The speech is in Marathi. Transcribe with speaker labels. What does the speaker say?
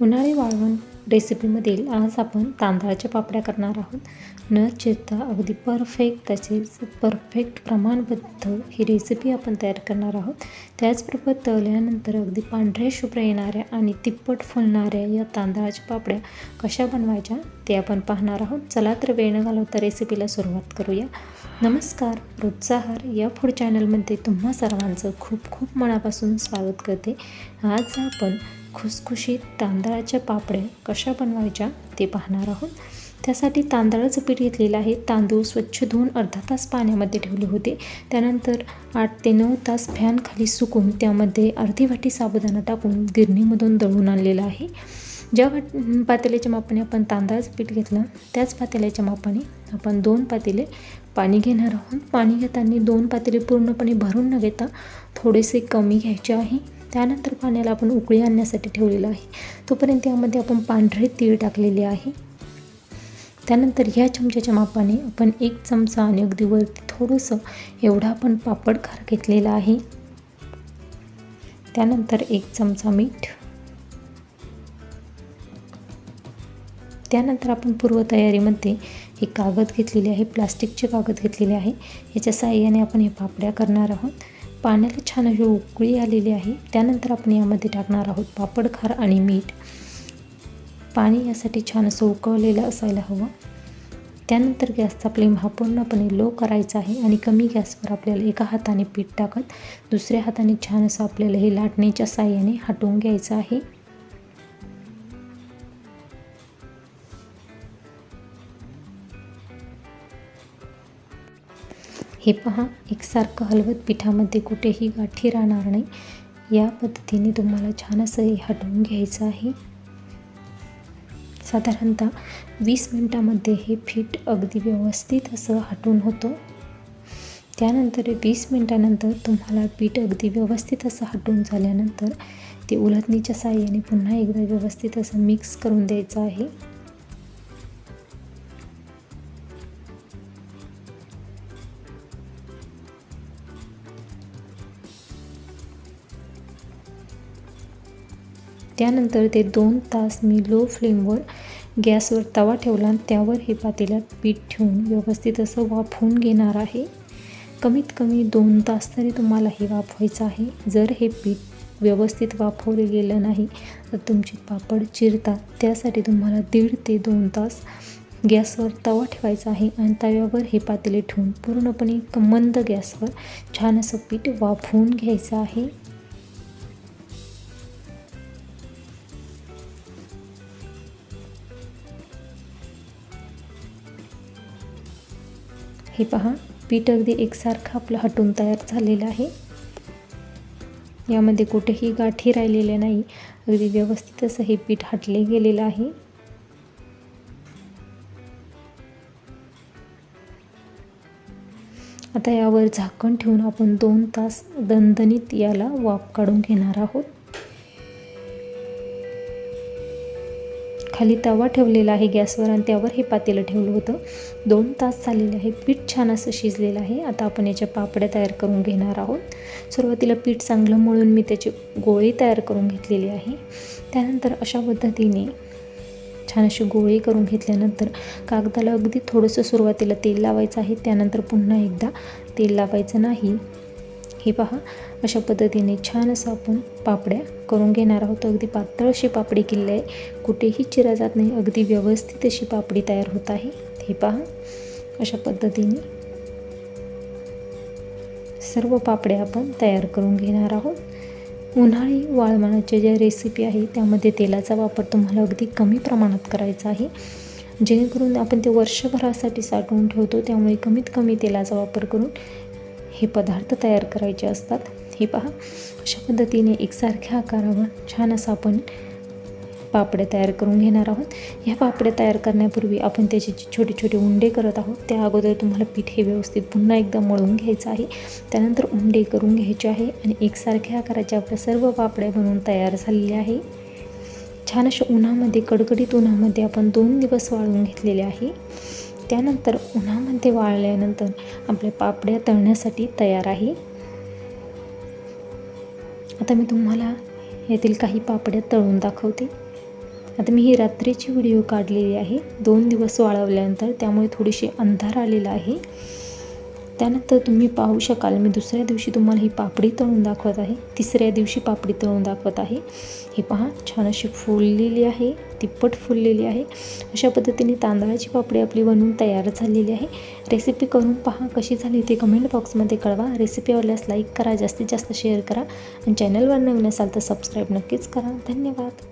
Speaker 1: उन्हाळी वाळवण रेसिपीमधील आज आपण तांदळाच्या पापड्या करणार आहोत. न चिरता अगदी परफेक्ट तसेच परफेक्ट प्रमाणबद्ध ही रेसिपी आपण तयार करणार आहोत. त्याचबरोबर तळल्यानंतर अगदी पांढऱ्या शुभ्र येणाऱ्या आणि तिप्पट फुलणाऱ्या या तांदळाच्या पापड्या कशा बनवायच्या ते आपण पाहणार आहोत. चला तर वेळ न घालवता रेसिपीला सुरुवात करूया. नमस्कार रोजचाहार या फूड चॅनलमध्ये तुम्हा सर्वांचं खूप खूप मनापासून स्वागत करते. आज आपण खुसखुशीत तांदळाच्या पापड्या कशा बनवायच्या ते पाहणार आहोत. त्यासाठी तांदळाचं पीठ घेतलेलं आहे. तांदूळ स्वच्छ धुवून अर्धा तास पाण्यामध्ये ठेवले होते. त्यानंतर आठ ते नऊ तास फॅन खाली सुकून त्यामध्ये अर्धी वाटी साबुदाणा टाकून गिरणीमधून दळून आणलेलं आहे. ज्या वाट पातेल्याच्या मापाने आपण तांदळाचं पीठ घेतलं त्याच पातेल्याच्या मापाने आपण दोन पातेले पाणी घेणार आहोत. पाणी घेताना दोन पातेले पूर्णपणे भरून न घेता थोडेसे कमी घ्यायचे आहे. त्यानंतर पाण्याला आपण उकळी आणण्यासाठी ठेवलेलं आहे. तोपर्यंत यामध्ये आपण पांढरे तीळ टाकलेले आहे. त्यानंतर ह्या चमच्याच्या मापाने आपण एक चमचा आणि अगदी वरती थोडंसं एवढा आपण पापड खार घेतलेला आहे. त्यानंतर एक चमचा मीठ. त्यानंतर आपण पूर्वतयारीमध्ये हे कागद घेतलेले आहे प्लास्टिकचे कागद घेतलेले आहे. याच्या साह्याने आपण हे पापड्या करणार आहोत. पाण्याला छान अशी उकळी आलेली आहे. त्यानंतर आपण यामध्ये टाकणार आहोत पापड खार आणि मीठ. पाणी यासाठी छान असं उकळलेलं असायला हवं. त्यानंतर गॅसचा फ्लेम हा पूर्णपणे लो करायचा आहे आणि कमी गॅसवर आपल्याला एका हाताने पीठ टाकत दुसऱ्या हाताने छान असं आपल्याला हे लाटणीच्या साह्याने हटवून घ्यायचं आहे. हे पहा एकसारखं हलवत पिठामध्ये कुठेही गाठी राहणार नाही. या पद्धतीने तुम्हाला छान असं हे हटवून घ्यायचं आहे. साधारणतः वीस मिनटामध्ये हे पीठ अगदी व्यवस्थित असं हटून होतं. त्यानंतर वीस मिनटानंतर तुम्हाला पीठ अगदी व्यवस्थित असं हटून झाल्यानंतर ते उलथणीच्या साह्याने पुन्हा एकदा व्यवस्थित असं मिक्स करून द्यायचं आहे. त्यानंतर ते दोन तास मी लो फ्लेमवर गॅसवर तवा ठेवला आणि त्यावर हे पातेल्यात पीठ ठेवून व्यवस्थित असं वाफवून घेणार आहे. कमीत कमी दोन तास तरी तुम्हाला हे वाफवायचं आहे. जर हे पीठ व्यवस्थित वाफवले गेलं नाही तर तुमचे पापड चिरतात. त्यासाठी तुम्हाला दीड ते दोन तास गॅसवर तवा ठेवायचा आहे आणि तव्यावर हे पातेले ठेवून पूर्णपणे मंद गॅसवर छान असं पीठ वाफवून घ्यायचं आहे. हे पहा पीठ अगदी एकसारखं आपलं हटून तयार झालेलं आहे. यामध्ये कुठेही गाठी राहिलेल्या नाही. अगदी व्यवस्थित असं हे पीठ हटले गेलेलं आहे. आता यावर झाकण ठेवून आपण दोन तास दणदणीत याला वाफ काढून घेणार आहोत. खाली तवा ठेवलेला आहे गॅसवर आणि त्यावर हे पातेलं ठेवलं होतं. दोन तास झालेले आहे. पीठ छान असं शिजलेलं आहे. आता आपण याच्या पापड्या तयार करून घेणार आहोत. सुरुवातीला पीठ चांगलं मळून मी त्याची गोळी तयार करून घेतलेली आहे. त्यानंतर अशा पद्धतीने छान अशी गोळी करून घेतल्यानंतर कागदाला अगदी थोडंसं सुरुवातीला तेल लावायचं आहे. त्यानंतर पुन्हा एकदा तेल लावायचं नाही. हे पहा अशा पद्धतीने छान असं आपण पापड्या करून घेणार आहोत. अगदी पातळ अशी पापडी किल्ली आहे. कुठेही चिरा जात नाही. अगदी व्यवस्थित अशी पापडी तयार होत आहे. हे पहा अशा पद्धतीने सर्व पापड्या आपण तयार करून घेणार आहोत. उन्हाळी वाळवणाच्या ज्या रेसिपी आहे त्यामध्ये तेलाचा वापर तुम्हाला अगदी कमी प्रमाणात करायचा आहे. जेणेकरून आपण ते वर्षभरासाठी साठवून ठेवतो त्यामुळे कमीत कमी तेलाचा वापर करून हे पदार्थ तयार करायचे असतात. हे पहा अशा पद्धतीने एकसारख्या आकारावर छान असं आपण पापड्या तयार करून घेणार आहोत. ह्या पापड्या तयार करण्यापूर्वी आपण त्याचे जे छोटे छोटे उंडे करत आहोत त्या अगोदर तुम्हाला पीठ हे व्यवस्थित पुन्हा एकदा मळून घ्यायचं आहे. त्यानंतर उंडे करून घ्यायचे आहे आणि एकसारख्या आकाराच्या आपल्या सर्व पापड्या बनवून तयार झालेल्या आहे. छान अशा उन्हामध्ये कडकडीत उन्हामध्ये आपण दोन दिवस वाळवून घेतलेले आहे. त्यानंतर उन्हामध्ये वाळल्यानंतर आपल्या पापड्या तळण्यासाठी तयार आहे. आता मी तुम्हाला यातील काही पापड्या तळून दाखवते. आता मी ही रात्रीची व्हिडिओ काढलेली आहे. दोन दिवस वाळवल्यानंतर त्यामुळे थोडीशी अंधार आलेला आहे. त्यानंतर तुम्ही पाहू शकाल मी दुसऱ्या दिवशी तुम्हाला ही पापडी तळून दाखवत आहे. तिसऱ्या दिवशी पापडी तळून दाखवत आहे. हे पहा छान अशी फुललेली आहे तिप्पट फुललेली आहे. अशा पद्धतीने तांदळाची पापडी आपली बनवून तयार झालेली आहे. रेसिपी करून पहा कशी झाली ते कमेंट बॉक्समध्ये कळवा. रेसिपी आवडल्यास लाईक करा जास्तीत जास्त शेअर करा. आणि चॅनलवर नवीन असाल तर सबस्क्राईब नक्कीच करा. धन्यवाद.